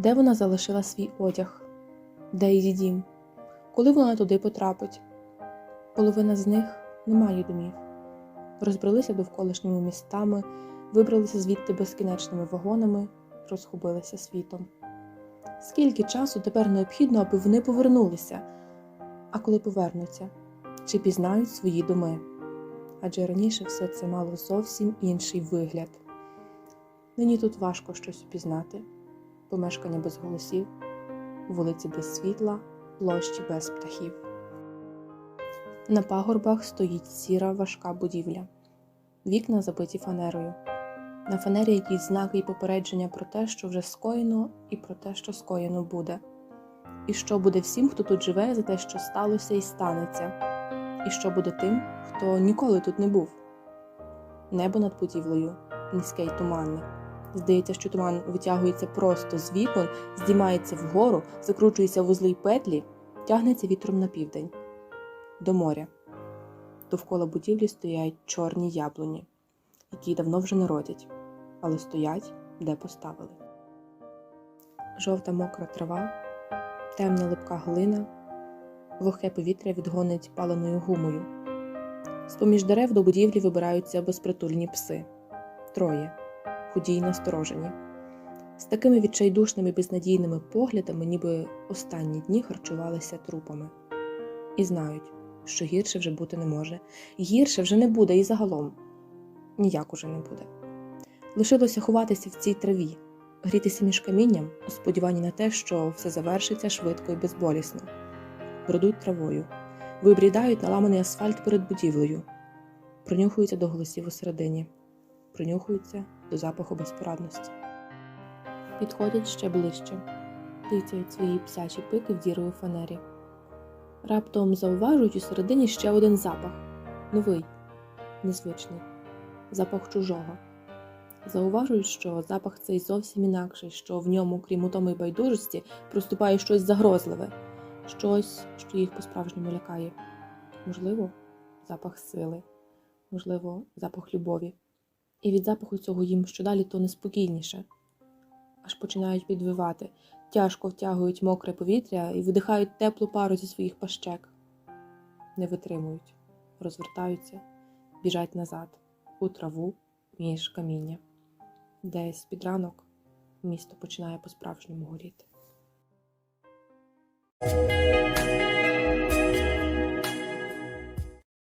Де вона залишила свій одяг? Де її дім? Коли вона туди потрапить? Половина з них не має домів. Розбралися довколишніми містами, вибралися звідти безкінечними вагонами, розгубилися світом. Скільки часу тепер необхідно, аби вони повернулися? А коли повернуться, чи пізнають свої доми? Адже раніше все це мало зовсім інший вигляд. Нині тут важко щось упізнати помешкання без голосів, вулиці без світла, площі без птахів. На пагорбах стоїть сіра важка будівля, вікна забиті фанерою. На фанері якісь знаки і попередження про те, що вже скоєно, і про те, що скоєно буде. І що буде всім, хто тут живе, за те, що сталося і станеться, і що буде тим, хто ніколи тут не був. Небо над будівлею низьке й туманне. Здається, що туман витягується просто з вікон, здіймається вгору, закручується в вузли й петлі, тягнеться вітром на південь до моря. Довкола будівлі стоять чорні яблуні, які давно вже не родять, але стоять, де поставили. Жовта мокра трава, темна липка глина, вогке повітря відгонить паленою гумою. З-поміж дерев до будівлі вибираються безпритульні пси троє, худі й насторожені. З такими відчайдушними безнадійними поглядами, ніби останні дні харчувалися трупами. І знають, що гірше вже бути не може, гірше вже не буде і загалом ніяк уже не буде. Лишилося ховатися в цій траві, грітися між камінням у сподіванні на те, що все завершиться швидко і безболісно. Бродуть травою, вибрідають на ламаний асфальт перед будівлею, принюхуються до голосів у середині, принюхуються до запаху безпорадності. Підходять ще ближче, тицяють свої псячі пики в діру фанері. Раптом зауважують у середині ще один запах новий, незвичний, запах чужого. Зауважують, що запах цей зовсім інакший, що в ньому, крім утоми й байдужості, проступає щось загрозливе, щось, що їх по-справжньому лякає. Можливо, запах сили, можливо, запах любові. І від запаху цього їм щодалі то неспокійніше, аж починають підвивати, тяжко втягують мокре повітря і видихають теплу пару зі своїх пащек. Не витримують, розвертаються, біжать назад, у траву між каміння. Десь під ранок місто починає по-справжньому горіти.